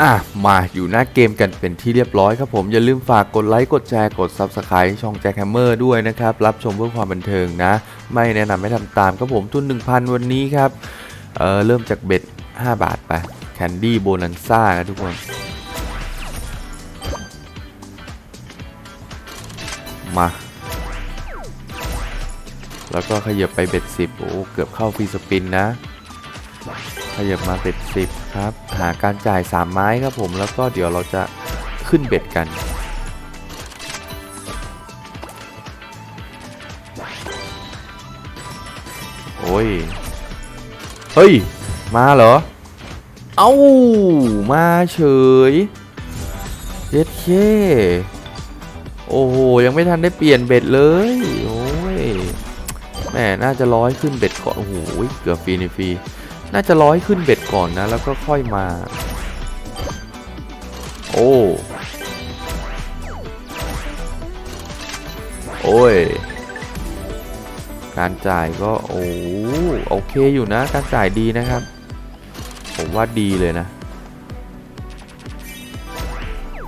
อะมาอยู่หน้าเกมกันเป็นที่เรียบร้อยครับผม อย่าลืมฝากกดไลค์ กดแชร์ กด Subscribe ช่องแจ็คแฮมเมอร์ด้วยนะครับ รับชมเพื่อความบันเทิงนะ ไม่แนะนำให้ทำตามครับผมทุน 1,000 วันนี้ครับ เออเริ่มจากเบ็ด 5 บาทไป แคนดี้โบนันซ่านะทุกคน มา แล้วก็ขยับไปเบ็ด 10 โอ้ เกือบเข้าฟรีสปินนะ ขยับมาเบ็ดสิบ ครับ หาการจ่าย 3 ไม้ครับผมแล้วก็เดี๋ยวเราจะขึ้นเบ็ดกัน โอ้ย เฮ้ย มาเหรอ เอ้า มาเฉยเย็ดเคโอ้โห ยังไม่ทันได้เปลี่ยนเบ็ดเลย โอ้ยแม่น่าจะร้อยขึ้นเบ็ดก่อนโอ้โหเกือบฟรีในฟรี น่าจะร้อยขึ้นเบ็ดก่อนนะ แล้วก็ค่อยมา โอ้ โอ้ย การจ่ายก็โอ้โอเคอยู่นะ การจ่ายดีนะครับ ผมว่าดีเลยนะ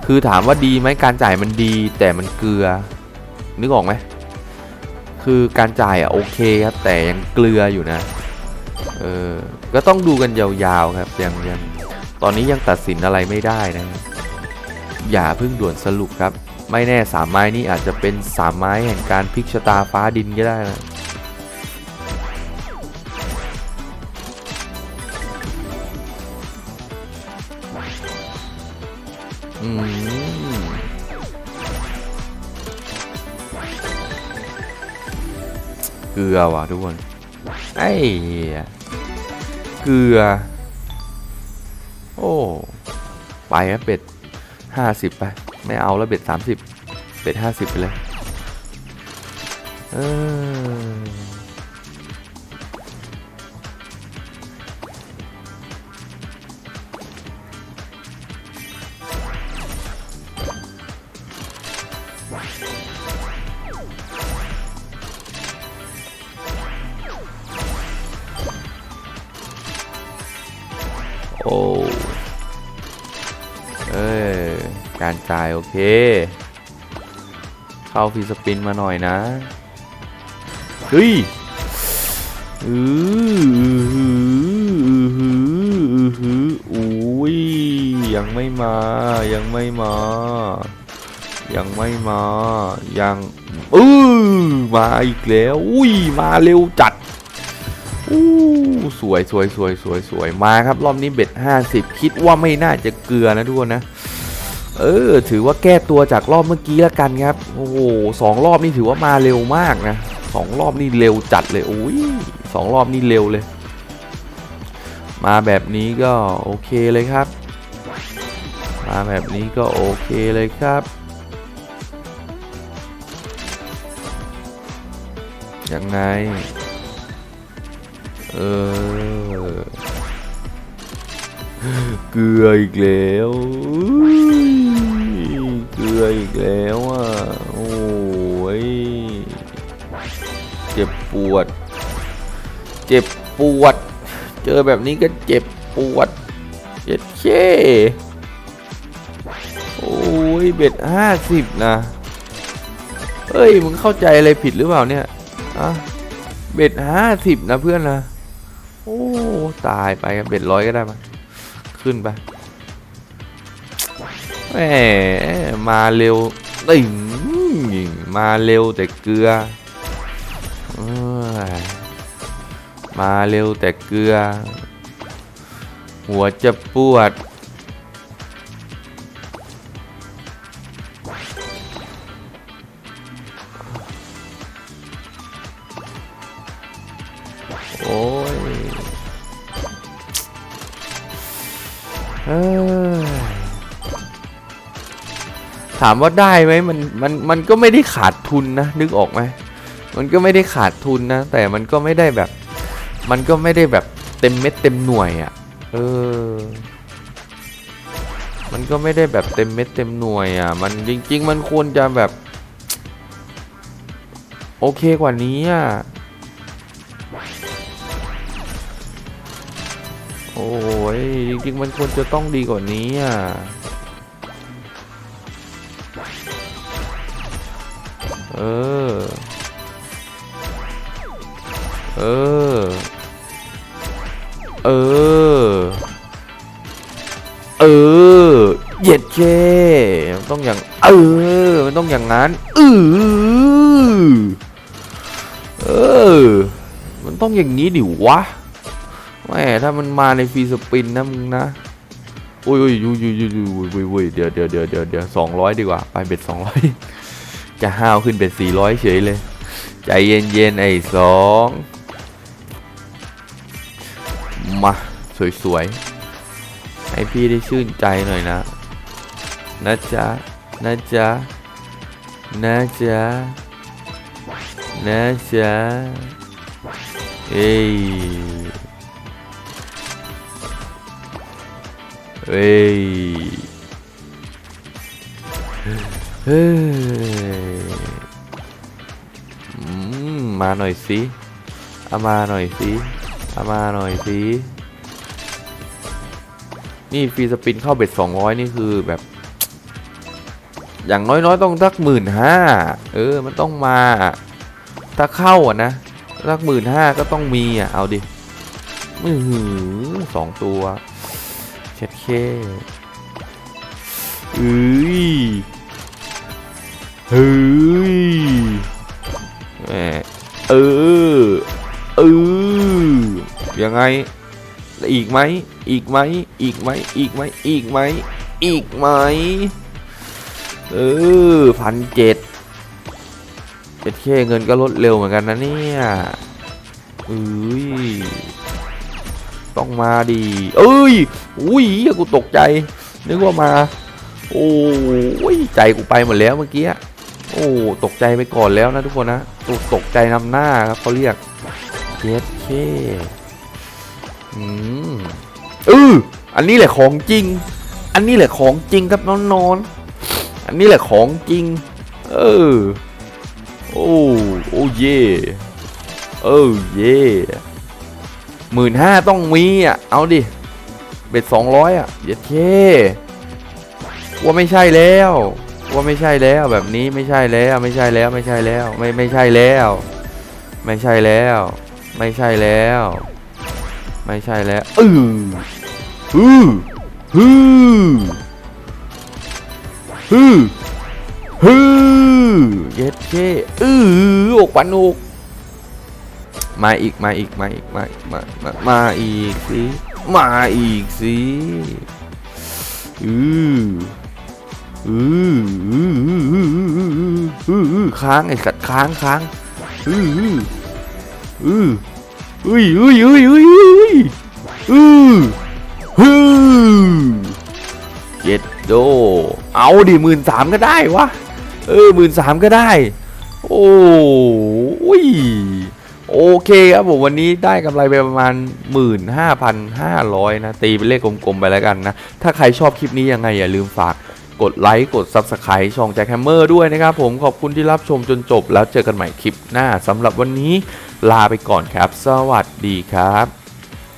คือถามว่าดีไหมการจ่ายมันดี แต่มันเกลือ นึกออกไหมคือการจ่ายอะโอเคครับแต่ยังเกลืออยู่นะ เออ ก็ต้องดูกันยาวๆครับยังยังตอนนี้ยังตัดสินอะไรไม่ได้นะ อย่าเพิ่งด่วนสรุปครับ ไม่แน่สามไม้นี้อาจจะเป็นสามไม้แห่งการพลิกชะตาฟ้าดินก็ได้นะอืมเกลือว่ะทุกคนไอ้ เกลือ โอ้ ไปครับเบ็ดห้าสิบไป ไม่เอาแล้วเบ็ดสามสิบเบ็ดห้าสิบไปเลย เออ โอ้เอ้ยการจ่ายโอเค เข้าฟีสปินมาหน่อยนะ เฮ้ยอือหือหือหืออุ้ยยังไม่มา ยังไม่มา ยังไม่มา ยังอือมาอีกแล้ว อุ้ย มาเร็วจัด สวยสวยสวยสวยสวยมาครับ รอบนี้เบ็ด50คิดว่าไม่น่าจะเกลือนะทุกคนนะ เออ ถือว่าแก้ตัวจากรอบเมื่อกี้แล้วกันครับ โอ้โหสองรอบนี่ถือว่ามาเร็วมากนะสองรอบนี่เร็วจัดเลยโอ้ยสองรอบนี่เร็วเลย มาแบบนี้ก็โอเคเลยครับ มาแบบนี้ก็โอเคเลยครับยังไง เออ เกลืออีกแล้วเกลืออีกแล้วอะ โอ้ย เจ็บปวด เจ็บปวด เจอแบบนี้ก็เจ็บปวด เจ็ดเช่โอ้ย เบ็ดห้าสิบนะเฮ้ย มึงเข้าใจอะไรผิดหรือเปล่าเนี่ยอะเบ็ดห้าสิบนะเพื่อนนะ อ้ ตายไปครับเบ็ดร้อยก็ได้มาขึ้นไปแหมมาเร็วติ่งมาเร็วแต่เกลือมาเร็วแต่เกลือ หัวจะปวด โอ้ ถามว่าได้ไหมมันมันมันก็ไม่ได้ขาดทุนนะ นึกออกไหมมันก็ไม่ได้ขาดทุนนะ แต่มันก็ไม่ได้แบบ มันก็ไม่ได้แบบเต็มเม็ดเต็มหน่วยอะ่ะ เออ มันก็ไม่ได้แบบเต็มเม็ดเต็มหน่วยอะ่ะ มันจริง ๆ มันควรจะแบบ โอเคกว่านี้อะ โอ้ยจริงๆมันควรจะต้องดีกว่านี้อะเออ เออ เออ เออ เย็ดเช่มันต้องอย่าง เออ มันต้องอย่างนั้นเออเออ มันต้องอย่างนี้ดิวะ แหมถ้ามันมาในฟรีสปินนะมึงนะโอ้ยโอ้ยยูยูยูยูโอ้ยโอ้ยเดี๋ยวเดี๋ยวเดี๋ยวเดี๋ยวเดี๋ยวสองร้อยดีกว่า ไปเบ็ดสองร้อยจะห้าวขึ้นเป็นสี่ร้อยเฉยเลย ใจเย็นๆไอ้สองมา สวยๆ ให้พี่ได้ชื่นใจหน่อยนะ นะจ๊ะ นะจ๊ะ นะจ๊ะ นะจ๊ะ เอ้ย เอ้ยเฮ้ยอืมมาหน่อยสิเอามาหน่อยสิเอามาหน่อยสินี่ฟรีสปินเข้าเบ็ดสองร้อยนี่คือแบบ อย่างน้อยๆต้องสักหมื่นห้าเออมันต้องมา ถ้าเข้าอะนะสักหมื่นห้าก็ต้องมีอะเอาดิมือหือสองตัว เช็ดเคเอ้ยเฮ้ยแหมเออเออยังไง อีกไหม อีกไหม อีกไหม อีกไหม อีกไหม อีกไหม เออพันเจ็ดเจ็ดเคเงินก็ลดเร็วเหมือนกันนะเนี่ยเอ้ย ต้องมาดีเอ้ยอุ้ยเหี้ยกูตกใจ นึกว่ามา โอ้ยใจกูไปหมดแล้วเมื่อกี้โอ้ตกใจไปก่อนแล้วนะทุกคนนะตกตกใจนำหน้าครับเขาเรียกเจ็ดเคอืมเอออันนี้แหละของจริง อันนี้แหละของจริงครับนอนนอนอันนี้แหละของจริง เออ โอ้ โอ้เย่เออเย่ หมื่นห้าต้องมีอะ เอาดิ เบ็ดสองร้อยอะ เย็ดเคว่าไม่ใช่แล้ว ว่าไม่ใช่แล้วแบบนี้ไม่ใช่แล้วไม่ใช่แล้วไม่ใช่แล้วไม่ไม่ใช่แล้ว ไม่ใช่แล้ว ไม่ใช่แล้ว ไม่ใช่แล้วอือฮือฮือฮือฮือเย็ดเช่อืออกปันอก มาอีกมาอีกมาอีกมามามามาอีกสิมาอีกสิอืออืออืออืออืออือค้างไอ้สัตว์ค้างค้างอืออืออืออุ้ยอุ้ออุ้ยอุ้ออุ้ยอืออือเจ็ดโดเอาดิหมื่นสามก็อื้อืออออืออืออืสามก็ได้ โอื้อ โอเคครับผมวันนี้ได้กำไรไปประมาณ 15,500 นะ ตีเป็นเลขกลมๆ ไปแล้วกันนะ ถ้าใครชอบคลิปนี้ยังไงอย่าลืมฝากกดไลค์กด Subscribe ช่องแจ็คแฮมเมอร์ด้วยนะครับผมขอบคุณที่รับชมจนจบแล้วเจอกันใหม่คลิปหน้าสำหรับวันนี้ลาไปก่อนครับ สวัสดีครับ